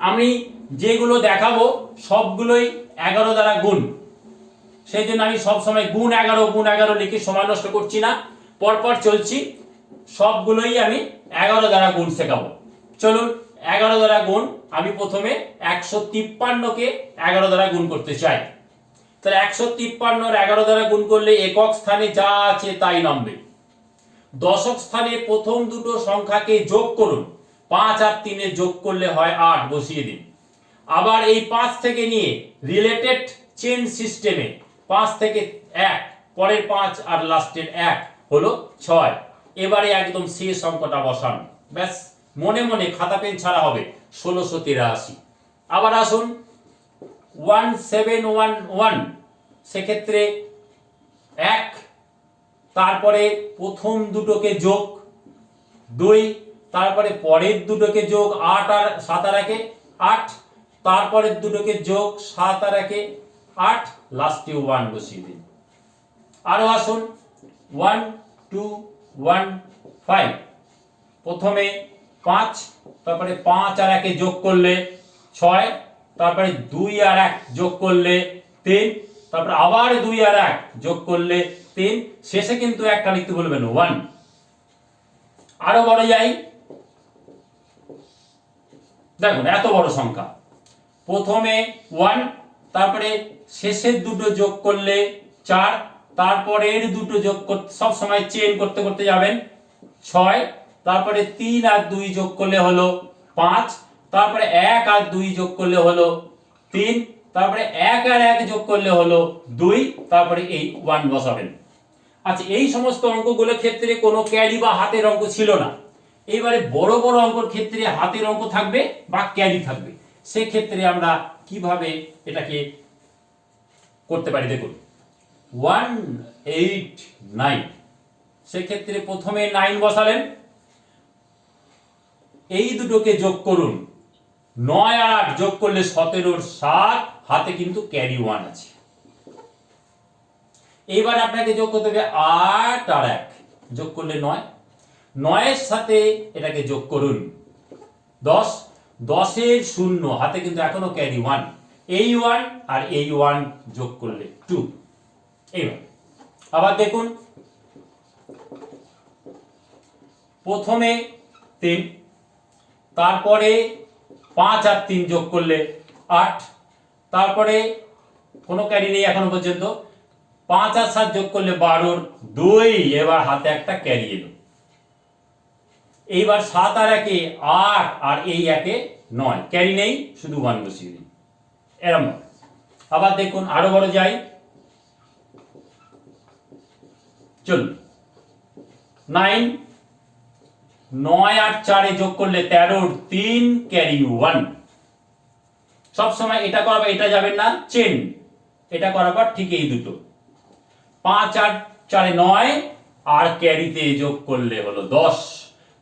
আমি যেগুলো দেখাবো সবগুলোই এগারো দ্বারা গুণ। সেই জন্য আমি সবসময় গুণ এগারো গুণ এগারো লিখে সময় নষ্ট করছি না। পরপর চলছি, সবগুলোই আমি এগারো দ্বারা গুণ শেখাবো। চলুন, এগারো দ্বারা গুণ, আমি প্রথমে একশো তিপ্পান্নকে এগারো দ্বারা গুণ করতে চাই। তাহলে একশো তিপ্পান্নর এগারো দ্বারা গুণ করলে একক স্থানে যা আছে তাই নামবে। দশক স্থানে প্রথম দুটো সংখ্যাকে যোগ করুন। পাঁচ আর তিনে যোগ করলে হয় আট, বসিয়ে দিন। আবার এই পাঁচ থেকে নিয়ে রিলেটেড চেন সিস্টেমে পাঁচ থেকে এক, পরের পাঁচ আর লাস্টের এক হলো ছয়। এবারে একদম শেষ অঙ্কটা বসান। ব্যাস, মনে মনে খাতা পেন ছাড়া হবে ষোলোশো তিরাশি। আবার আসুন ওয়ান সেভেন ওয়ান ওয়ান সেক্ষেত্রে এক, তারপরে প্রথম দুটোকে যোগ, দুই তারপরে পরের দুটোকে যোগ আট আর সাত আর একে আট, তারপরের দুটোকে যোগ সাত আর একে আট লাস্টে ওয়ান বসিয়ে দিন। আরও আসুন ওয়ান টু ওয়ান ফাইভ প্রথমে পাঁচ, তারপরে পাঁচ আর একে যোগ করলে ছয়, তারপরে দুই আর এক যোগ করলে তিন, তারপরে আবার দুই আর এক যোগ করলে তিন। শেষে কিন্তু একটা লিখতে বলবেন ওয়ান আরও বড় যাই দেখুন, এত বড় সংখ্যা। প্রথমে ওয়ান তারপরে শেষের দুটো যোগ করলে চার, তারপরের দুটো যোগ করতে সব সময় চেন করতে করতে যাবেন। ছয়, তারপরে তিন আর দুই যোগ করলে হলো পাঁচ, তারপরে এক আর দুই যোগ করলে হলো তিন, তারপরে এক আর এক যোগ করলে হলো দুই, তারপরে এই ওয়ান বসাবেন। আচ্ছা এই সমস্ত অঙ্কগুলোর ক্ষেত্রে কোনো ক্যারি বা হাতের অঙ্ক ছিল না। এবারে বড় বড় অঙ্কর ক্ষেত্রে হাতের অঙ্ক থাকবে বা ক্যারি থাকবে। সেক্ষেত্রে আমরা কীভাবে এটাকে করতে পারি দেখুন। One, eight, nine. সেক্ষেত্রে প্রথমে নাইন বসালেন। এই দুটোকে যোগ করুন। নয় আর আট যোগ করলে সতেরোর সাত, হাতে কিন্তু ক্যারি ওয়ান আছে। এইবার আপনাকে যোগ করতে হবে আট আর এক। যোগ করলে নয় নয়ের সাথে এটাকে যোগ করুন। দশ, দশের শূন্য, হাতে কিন্তু এখনও ক্যারি ওয়ান এই ওয়ান আর এই ওয়ান যোগ করলে টু এইবার, আবার দেখুন। প্রথমে তিন, তারপরে পাঁচ আর তিন যোগ করলে আট। তারপরে কোনো ক্যারি নেই এখনও পর্যন্ত। পাঁচ আর সাত যোগ করলে বারোর দুই, এবার হাতে একটা ক্যারি এলো। এইবার সাত আর একে আট আর এই একে নয়। ক্যারি নেই, শুধু ওয়ান বসিয়ে দিন। এরম আবার দেখুন, আরও বড় যাই চলুন। নাইন, নয় আর চারে যোগ করলে তেরোর তিন, ক্যারি ওয়ান সবসময় এটা করাবার এটা যাবেন না, চেন। এটা করাবার ঠিক এই দুটো। পাঁচ আর চারে নয় আর ক্যারিতে যোগ করলে হলো দশ।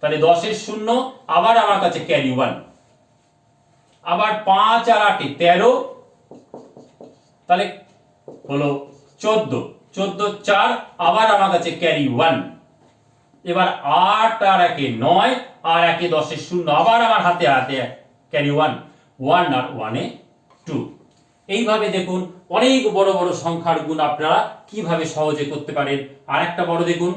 তাহলে দশের শূন্য, আবার আমার কাছে ক্যারি ওয়ান আবার পাঁচ আর আটে তেরো, তাহলে হলো চোদ্দ। চোদ্দ চার, আবার আমার কাছে ক্যারি ওয়ান এবার আট আর একে নয়, আর একে দশের শূন্য, আবার আমার হাতে হাতে ক্যারি ওয়ান ওয়ান আর ওয়ানে টু এইভাবে দেখুন, অনেক বড় বড় সংখ্যার গুণ আপনারা কীভাবে সহজে করতে পারেন। আর একটা বড় দেখুন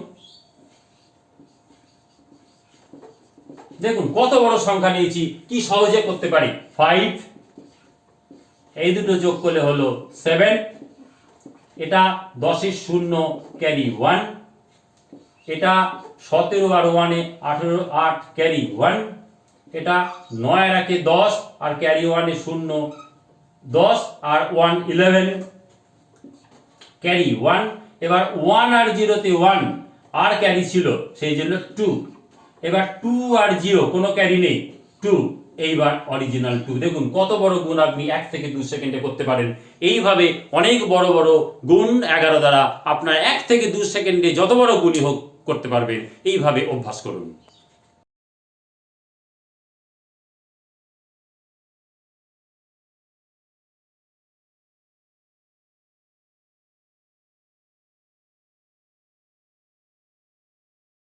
দেখুন, কত বড় সংখ্যা নিয়েছি, কি সহজে করতে পারি? ফাইভ এই দুটো যোগ করলে হলো সেভেন এটা দশের শূন্য ক্যারি ওয়ান এটা সতেরো আর ওয়ানে আঠেরো আট ক্যারি ওয়ান এটা নয় আর একে দশ আর ক্যারি ওয়ানে শূন্য দশ আর ওয়ান ইলেভেন ক্যারি ওয়ান এবার ওয়ান আর জিরোতে ওয়ান আর ক্যারি ছিল, সেই জন্য টু এবার টু আর জিরো কোনো ক্যারি নেই। টু এইবার অরিজিনাল টু দেখুন, কত বড় গুণ আপনি এক থেকে দু সেকেন্ডে করতে পারেন। এইভাবে অনেক বড় বড় গুণ এগারো দ্বারা আপনার এক থেকে দু সেকেন্ডে যত বড় গুণই হোক করতে পারবেন। এইভাবে অভ্যাস করুন।